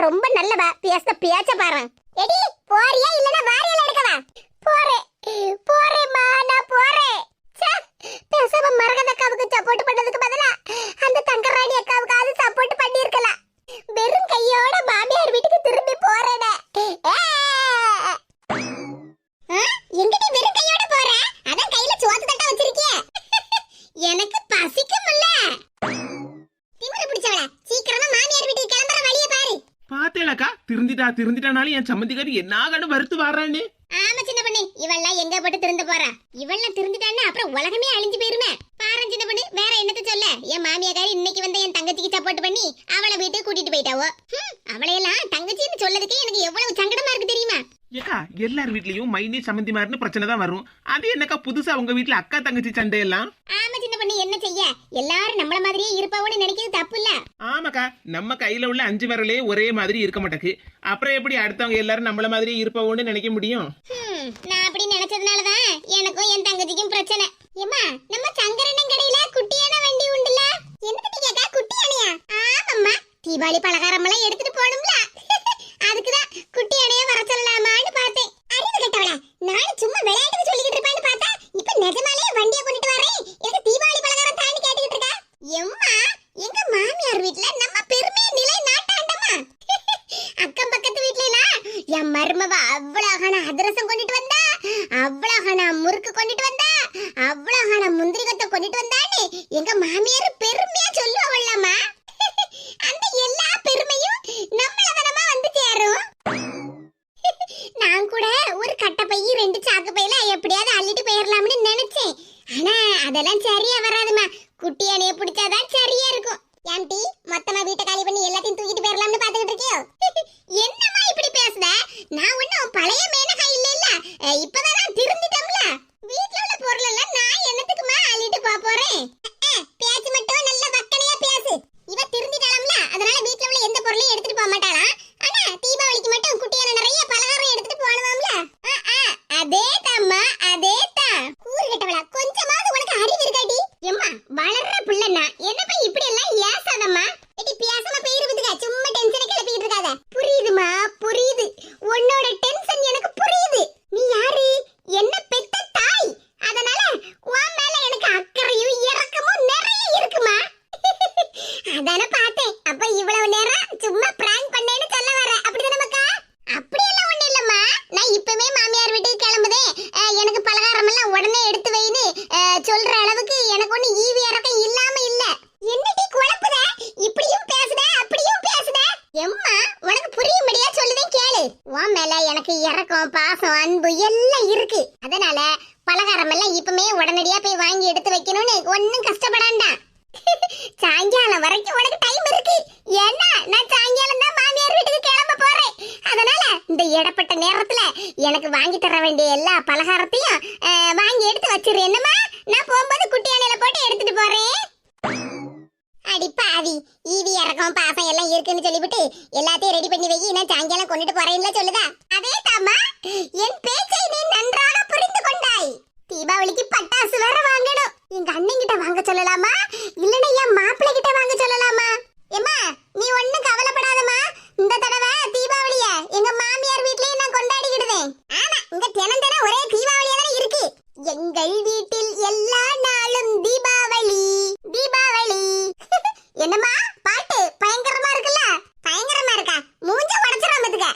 ரொம்ப நல்லவ? பேச பேச்ச பாரு. எடி போறியா இல்லனா வாரியல எடுக்கவா? போறே. போறேம்மா நான் போறேன் ச்சே, பேசாம மரகத அக்காவுக்கு சப்போர்ட் பண்ணதுக்கு பதிலா அந்த தங்கராணி அக்காவுக்கு அது சப்போர்ட் பண்ணிருக்கலாம் வெறும் கையோட மாமியார் வீட்டுக்கு திரும்பி போறேனே. ஆ! எங்கடி வெறும் கையோட போற? அதான் கையில சோத்து தட்டா வச்சிருக்கிய. எனக்கு பசிக்கும்ல திமிரு பிடிச்சவள சீக்கிரமா மாமியார் வீட்டுக்கு கிளம்புற வழிய பாரு பாத்தேலக்கா திருந்திட்டா திருந்திட்டானாலும் என் சம்மந்திக்காரி என்னாகனு வருத்து வறுத்து ஆமா சின்ன பண்ணி இவெல்லாம் எங்க போட்டு திருந்து போறா? இவெல்லாம் திருந்திட்டான்னு அப்புறம் உலகமே அழிஞ்சு போயிருமே. பாரு சின்ன பண்ணி வேற என்னத்த சொல்ல? என் மாமியாக்காரி இன்னைக்கு வந்து என் தங்கச்சிக்கு சப்போர்ட் பண்ணி அவளை வீட்டுக்கு கூட்டிட்டு போயிட்டாவோ? அவளையெல்லாம் தங்கச்சின்னு சொல்லதுக்கே எனக்கு எவ்வளவு சங்கடமா இருக்கு தெரியுமா? ஏக்கா எல்லார் வீட்லயும் மைனி சம்மந்தி மாதிரின்னு பிரச்சனை தான் வரும். அது என்னக்கா புதுசா உங்க வீட்ல அக்கா தங்கச்சி சண்டை எல்லாம் ஆமா சின்ன பொண்ணு என்ன செய்ய? எல்லாரும் நம்மள மாதிரியே இருப்பாவோன்னு நினைக்கிறது தப்பு இல்ல ஆமாக்கா நம்ம கையில உள்ள அஞ்சு விரலே ஒரே மாதிரி இருக்க மாட்டேக்கு. அப்புறம் எப்படி அடுத்தவங்க எல்லாரும் நம்மள மாதிரியே இருப்பவோன்னு நினைக்க முடியும்? நான் அப்படி நினைச்சதுனாலதான் எனக்கும் என் தங்கச்சிக்கும் பிரச்சனை. ஏமா நம்ம சங்கரண்ணன் கடையில குட்டியான வண்டி உண்டுல என்னது கேக்கா குட்டியானையா ஆமாம்மா தீபாவளி பலகாரம் எல்லாம் எடுத்துட்டு போகணும்ல. அதுக்குதான் குட்டி குட்டியானைய வர சொல்லலாமான்னு பார்த்தேன். அறிவு கட்டவளா? நானும் சும்மா விளையாட்டுக்கு சொல்லிக்கிட்டு இருப்பான்னு பார்த்தா இப்ப நிஜமா வண்டியை கொண்டுட்டு வரேன் எனக்கு தீபாவளி பலகாரம் தாண்டி கேட்டுக்கிட்டு இருக்கா எம்மா எங்க மாமியார் வீட்ல நம்ம பெருமையை நிலை நாட்டாண்டமா அக்கம் பக்கத்து வீட்ல எல்லாம் என் மருமவ அவ்வளவு அதிரசம் கொண்டுட்டு வந்தா அவ்வளவு முறுக்கு கொண்டுட்டு வந்தா அவ்வளவு முந்திரி கொத்த கொண்டுட்டு வந்தான்னு எங்க மாமியார் பெருமையா சொல்லுவாங்களாமா அந்த எல்லா பெருமையும் நம்மள தானமா வந்து சேரும் நான் கூட ஒரு கட்டை பை ரெண்டு சாக்கு பையில எப்படியாவது அள்ளிட்டு போயிடலாம்னு நினைச்சேன். ஆனா அதெல்லாம் சரியா வராதுமா குட்டி அணைய பிடிச்சாதான் சரியா இருக்கும். ஏன்டி மொத்தமா வீட்டை காலி பண்ணி எல்லாத்தையும் தூக்கிட்டு போயிடலாம்னு பாத்துக்கிட்டு இருக்கியோ என்னம்மா இப்படி பேசுத நான் ஒன்னும் பழைய மேனகா இல்ல இல்ல அஹ், இப்பதான் நான் திருந்திட்டோம்ல வீட்ல உள்ள பொருள் எல்லாம் நான் என்னத்துக்குமா அள்ளிட்டு போக போறேன் அஹ், பேச்சு மட்டும் நல்ல வக்கனையா பேசு இவ திருந்திட்டாளாம்ல அதனால வீட்ல உள்ள எந்த பொருளையும் எடுத்துட்டு போக மாட்டாளாம் ஆனா தீபாவளிக்கு மட்டும் குட்டியான நிறைய பலகாரம் எடுத்துட்டு போகணுமாம்ல அஹ், அஹ், அதே தாம்மா அதே தான் கூறு கட்டவளா கொஞ்சமாவது உனக்கு அறிவு இருக்காடி எம்மா வளர்ற பிள்ளைன்னா என்ன போய் இப்படி எல்லாம் ஏசாதம்மா எடி பேசாம போயிருவதுங்க சும்மா டென்ஷனை கிளப்பிட்டு இருக்காத புரியுதுமா புரியுது உன்னோட டென்ஷன் எனக்கு புரியுது நீ யாரு என்ன பெத்த தாய் அதனால உன் மேல எனக்கு அக்கறையும் இரக்கமும் நிறைய இருக்குமா அதான பார்த்தேன் அப்ப இவ்வளவு நேரம் சும்மா பிராங்க் பண்ணேன்னு சொல்ல வர அப்படிதானே மக்கா அப்படியெல்லாம் ஒண்ணு இல்லம்மா நான் இப்பவே மாமியார் வீட்டுக்கு கிளம்புதே அஹ், எனக்கு பலகாரம் எல்லாம் உடனே எடுத்து வைன்னு அஹ், சொல்ற அளவுக்கு எனக்கு ஒண்ணு ஈவி இறக்கம் இல்லாம இல்ல என்னடி குழப்புத இப்படியும் பேசுத அப்படியும் பேசுத எம்மா உனக்கு புரியும்படியா சொல்லுதேன் கேளு உன் மேல எனக்கு இறக்கம் பாசம் அன்பு எல்லாம் இருக்கு அதனால பலகாரம் எல்லாம் இப்பமே உடனடியா போய் வாங்கி எடுத்து வைக்கணும்னு ஒன்னும் கஷ்டப்படாண்டா சாயங்காலம் வரைக்கும் உனக்கு டைம் இருக்கு ஏன்னா நான் சாயங்காலம் தான் மாமியார் வீட்டுக்கு கிளம்ப போறேன் அதனால இந்த இடப்பட்ட நேரத்துல எனக்கு வாங்கி தர வேண்டிய எல்லா பலகாரத்தையும் வாங்கி எடுத்து வச்சிரு. என்னமா நான் போகும்போது குட்டி அணையில போட்டு எடுத்துட்டு போறேன். அடி பாவி ஈவி இறக்கம் பாசம் எல்லாம் இருக்குன்னு சொல்லிவிட்டு எல்லாத்தையும் ரெடி பண்ணி வை. நான் சாயங்காலம் கொண்டுட்டு போறேன்ல சொல்லுதா? அதே தாமா என் பேச்சை நீ நன்றாக புரிந்து கொண்டாய். தீபாவளிக்கு பட்டாசு வேற வாங்கணும். எங்க அண்ணன் கிட்ட வாங்க சொல்லலாமா? இல்லைன்னா என் மாப்பிள்ளை கிட்ட வாங்க சொல்லலாமா? ஏம்மா நீ ஒண்ணும் கவலைப்படாதம்மா இந்த தடவை தீபாவளிய எங்க மாமியார் வீட்லயே நான் கொண்டாடிக்கிடுவேன் ஆமா இங்க தினம் தினம் ஒரே தீபாவளியா தானே இருக்கு எங்கள் வீட்டில் எல்லா நாளும் தீபாவளி தீபாவளி என்னம்மா பாட்டு பயங்கரமா இருக்குல்ல பயங்கரமா இருக்கா மூஞ்ச உடைச்சிரும் பாத்துக்க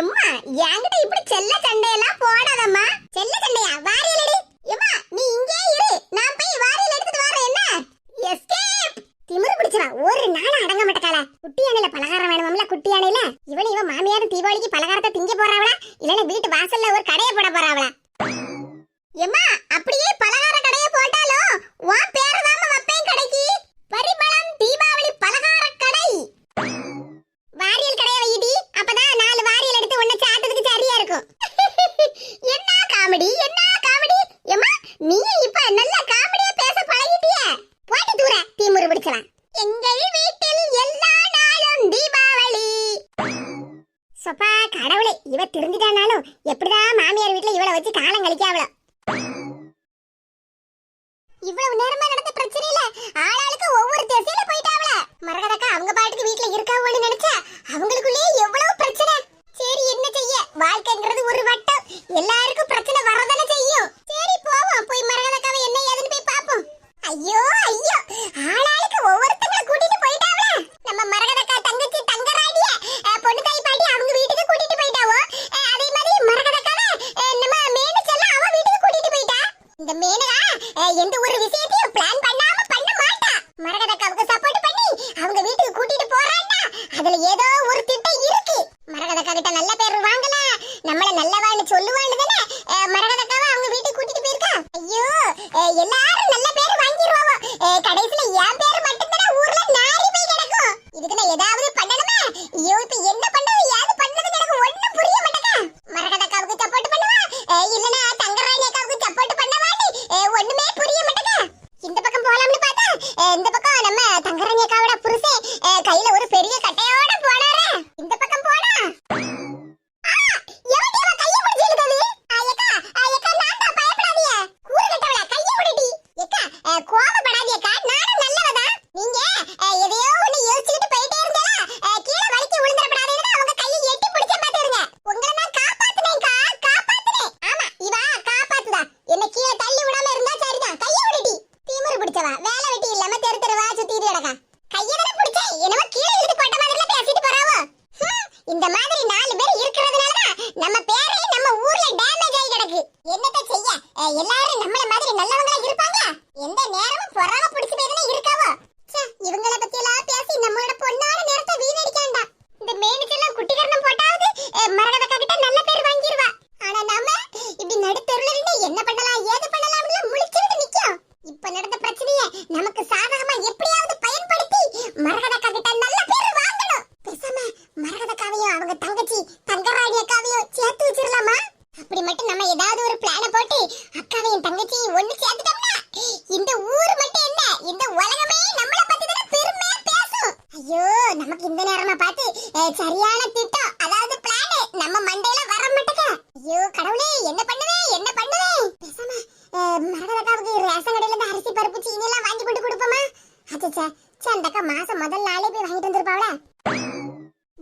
எம்மா என்கிட்ட இப்படி செல்ல சண்டையெல்லாம் போடாதம்மா செல்ல சண்டையா வாரியலடி எம்மா நீ இங்கே இரு நான் போய் வாரியல் எடுத்துட்டு வரேன் என்ன எஸ்கேப் திமிரு பிடிச்சவா ஒரு நாள் அடங்க மாட்டக்கால குட்டி யானையில பலகாரம் எல்லாரும்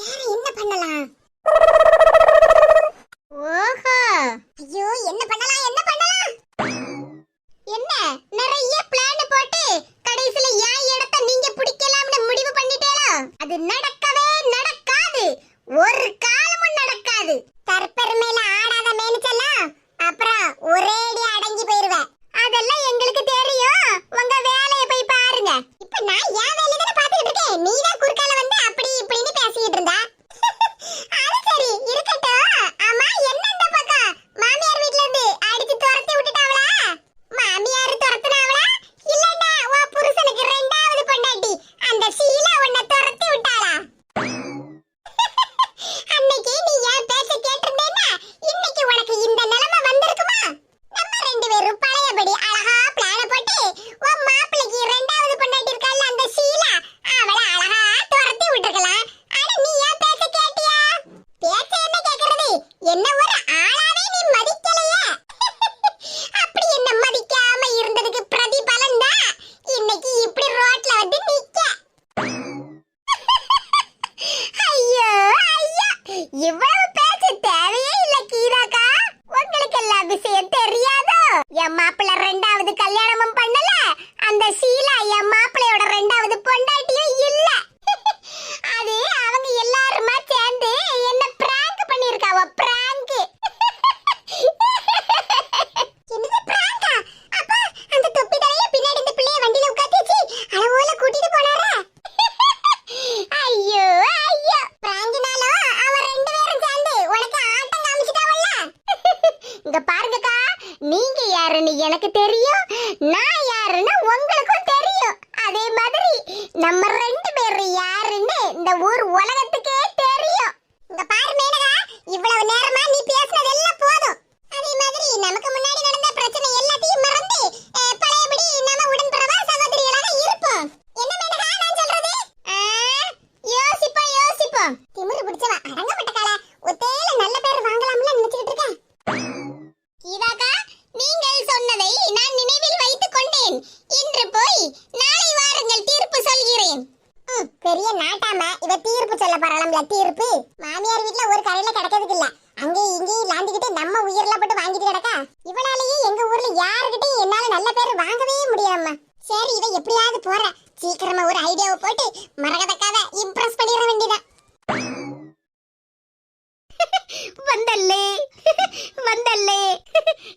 வேற என்ன பண்ணலாம்? ஓஹோ. ஐயோ என்ன பண்ணலாம் என்ன பண்ணலாம்? என்ன? நிறைய பிளான் போட்டு கடைசில ஏன் இடத்த நீங்க பிடிக்கலாம்னு முடிவு பண்ணிட்டேலோ? அது நடக்கவே நடக்காது. ஒரு காலமும் நடக்காது. தர்பர் தற்பெருமையில ஆடாத மேனிச்செல்லாம் அப்புறம் ஒரே ஒரேடி அடங்கி போயிருவேன். அதெல்லாம் எங்களுக்கு தெரியும். உங்க வேலையை போய் பாருங்க. இப்ப நான் ஏன் வேலையை பாத்துட்டு இருக்கேன். நீ தான் குறுக்க நீங்க யாருன்னு எனக்கு தெரியும் நான் யாருன்னு உங்களுக்கும் தெரியும். அதே மாதிரி நம்ம ரெண்டு பேரும் யாருன்னு இந்த ஊர் உலகத்துக்கே தெரியும். இந்த பாரு மேனகா இவ்வளவு நேரமா நீ போலாம்ல தீர்ப்பு மாமியார் வீட்ல ஒரு கரையில கிடக்கிறதுக்கு இல்ல அங்கேயும் இங்கேயும் லாந்திக்கிட்டு நம்ம உயிர்ல போட்டு வாங்கிட்டு கிடக்கா இவளாலேயே எங்க ஊர்ல யாருக்கிட்டையும் என்னால நல்ல பேர் வாங்கவே முடியாம சரி இவ எப்படியாவது போற சீக்கிரமா ஒரு ஐடியாவை போட்டு மரகதக்காக இம்ப்ரெஸ் பண்ணிட வேண்டியதான் வந்தல்லே. வந்தல்லே.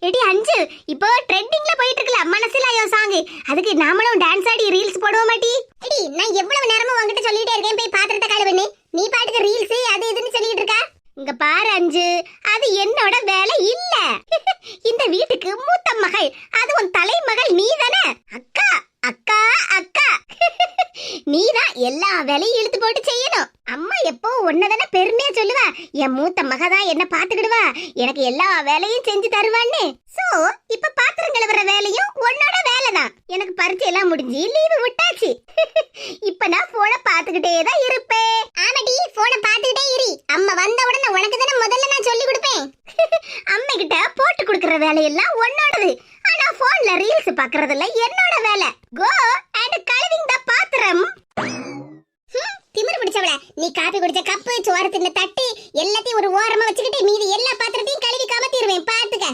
எடி அஞ்சு இப்போ ட்ரெண்டிங்ல போயிட்டு இருக்கல மனசுல ஐயோ சாங் அதுக்கு நாமளும் டான்ஸ் ஆடி ரீல்ஸ் போடுவோம் மாட்டி எடி நான் எவ்வளவு நேரமா உன்கிட்ட சொல்லிட்டே இருக்கேன் போய் பாத்திரத்தை கழுவுனே நீ பாட்டுக்கு ரீல்ஸ் அது இதுன்னு சொல்லிட்டு இருக்க. இங்க பாரு அஞ்சு அது என்னோட வேலை இல்ல. இந்த வீட்டுக்கு மூத்த மகள் அது உன் தலைமகள் நீ தானே அக்கா அக்கா அக்கா. நீதான் எல்லா வேலையும் இழுத்து போட்டு செய்யணும். அம்மா எப்போ ஒன்னதான பெருமையா சொல்லுவா? என் மூத்த மக தான் என்ன பாத்துக்கிடுவா எனக்கு எல்லா வேலையும் செஞ்சு தருவான்னு. சோ இப்ப பாத்திரம் கழுவுற வேலையும் உன்னோட வேலைதான் எனக்கு பரீட்சை எல்லாம் முடிஞ்சு லீவு விட்டாச்சு. இப்ப நான் போனை பாத்துக்கிட்டே தான் இருப்பேன். ஆமாடி போனை பாத்துக்கிட்டே இரு. அம்மா வந்த உடனே உனக்கு தானே முதல்ல நான் சொல்லி கொடுப்பேன். அம்மா கிட்ட போட்டு கொடுக்கற வேலையெல்லாம் உன்னோடது. ஆனா போன்ல ரீல்ஸ் பாக்குறதுல என்னோட வேலை. கோ அண்ட் கழுவிங் த பாத்திரம் திமிர் திமிரு பிடிச்சவள நீ காபி குடிச்ச கப்பு சோறு தின்ன தட்டு எல்லாத்தையும் ஒரு ஓரமா வச்சுக்கிட்டு மீதி எல்லா பாத்திரத்தையும் கழுவி கமத்திடுவேன் பாத்துக்க.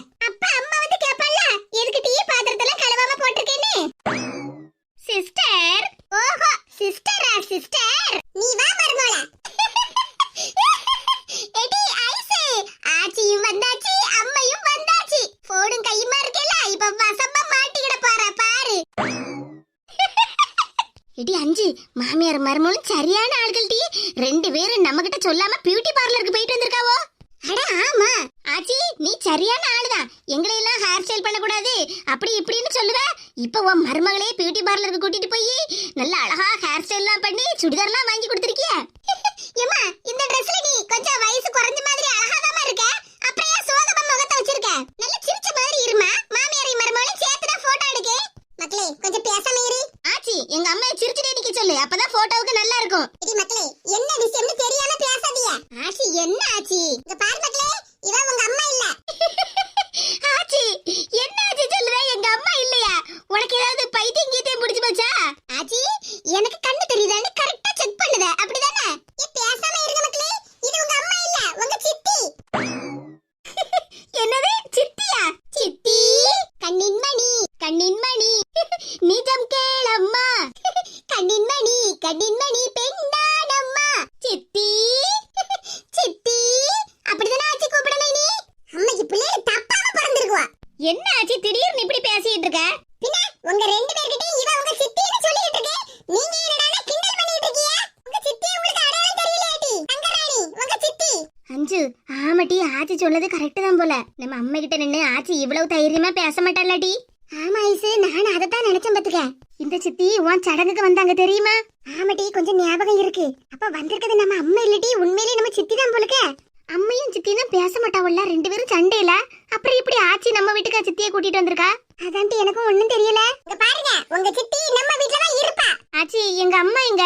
மாமியார் மருமகளும் சரியான ஆள்கள் டி ரெண்டு பேரும் நம்ம கிட்ட சொல்லாம பியூட்டி பார்லருக்கு போயிட்டு வந்திருக்காவோ? அட ஆமா. ஆச்சி நீ சரியான ஆளுதான். எங்களை எல்லாம் ஹேர் ஸ்டைல் பண்ணக்கூடாது. அப்படி இப்படின்னு சொல்லுவ. இப்ப உன் மருமகளே பியூட்டி பார்லருக்கு கூட்டிட்டு போய் நல்ல அழகா ஹேர் ஸ்டைல்லாம் பண்ணி சுடிதார்லாம் வாங்கி கொடுத்துருக்கிய. ஏமா இந்த ட்ரெஸ்ல நீ கொஞ்சம் வயசு குறைஞ்ச மாதிரி அழகாதாமா இருக்க? அப்புறம் ஏன் சோகமா முகத்தை வச்சிருக்க? நல்ல சிரிச்ச மாதிரி இருமா. மாமியாரையும் மருமகளையும் சேர்த்து தான் போட்டோ எடுக்க. மக்களே கொஞ்சம் பேசாம இரு. எங்க அம்மா சிரிச்சுட்டே நிக்க சொல்லு. அப்பதான் போட்டோவுக்கு நல்லா இருக்கும். இடி மக்களே என்ன விஷயம்னு தெரியாம பேசாதீங்க. ஆச்சி என்ன ஆச்சி? இங்க பாரு மக்களே இவ உங்க அம்மா இல்ல. ஆச்சி என்ன ஆச்சி சொல்லுற? எங்க அம்மா இல்லையா? உனக்கு ஏதாவது பைத்தியம் கீத்தியம் பிடிச்சு போச்சா? ஆச்சி எனக்கு கண்ணு தெரியுதான்னு கரெக்டா செக் பண்ணுத. அப்படிதானே? பேசாம இருங்க மக்களே. இது உங்க அம்மா இல்ல உங்க சித்தி. என்னது? சித்தியா? சித்தி? கண்ணின் மணி கண்ணின் மணி நிஜம் கேளம்மா கண்ணின் மணி கண்ணின் மணி பெண்ணாடம்மா சித்தி சித்தி அப்படிதானே ஆச்சி கூப்பிடணும் நீ அம்மைக்கு பிள்ளைகள் தப்பாம பிறந்திருக்குவா என்ன ஆச்சி திடீர்னு இப்படி பேசிட்டு இருக்க பின்ன உங்க ரெண்டு பேர்கிட்டயும் இவ உங்க சித்தின்னு சொல்லிட்டு இருக்கு நீங்க என்னடா கிண்டல் பண்ணிட்டு இருக்கீங்க உங்க சித்தி உங்களுக்கு அடையாளம் தெரியலையாடி தங்கராணி உங்க சித்தி அஞ்சு ஆமாட்டி ஆச்சி சொன்னது கரெக்ட் தான் போல நம்ம அம்மா கிட்ட நின்னு ஆச்சி இவ்வளவு தைரியமா பேச மாட்டாளாடி? ஆமா ஐசு. நான் அதைத்தான் நினைச்சேன் பாத்துக்க. இந்த சித்தி உன் சடங்குக்கு வந்தாங்க தெரியுமா? ஆமாட்டி கொஞ்சம் ஞாபகம் இருக்கு. அப்ப வந்திருக்கிறது நம்ம அம்மா இல்லட்டி உண்மையிலேயே நம்ம சித்தி தான் போலுக்க. அம்மையும் சித்தியும் பேச மாட்டாவல்ல ரெண்டு பேரும் சண்டையில. அப்புறம் இப்படி ஆச்சி நம்ம வீட்டுக்கு சித்தியை கூட்டிட்டு வந்திருக்கா? அதான்ட்டு எனக்கும் ஒண்ணும் தெரியல. இங்க பாருங்க உங்க சித்தி நம்ம வீட்ல தான் இருப்பா. ஆச்சி எங்க அம்மா எங்க?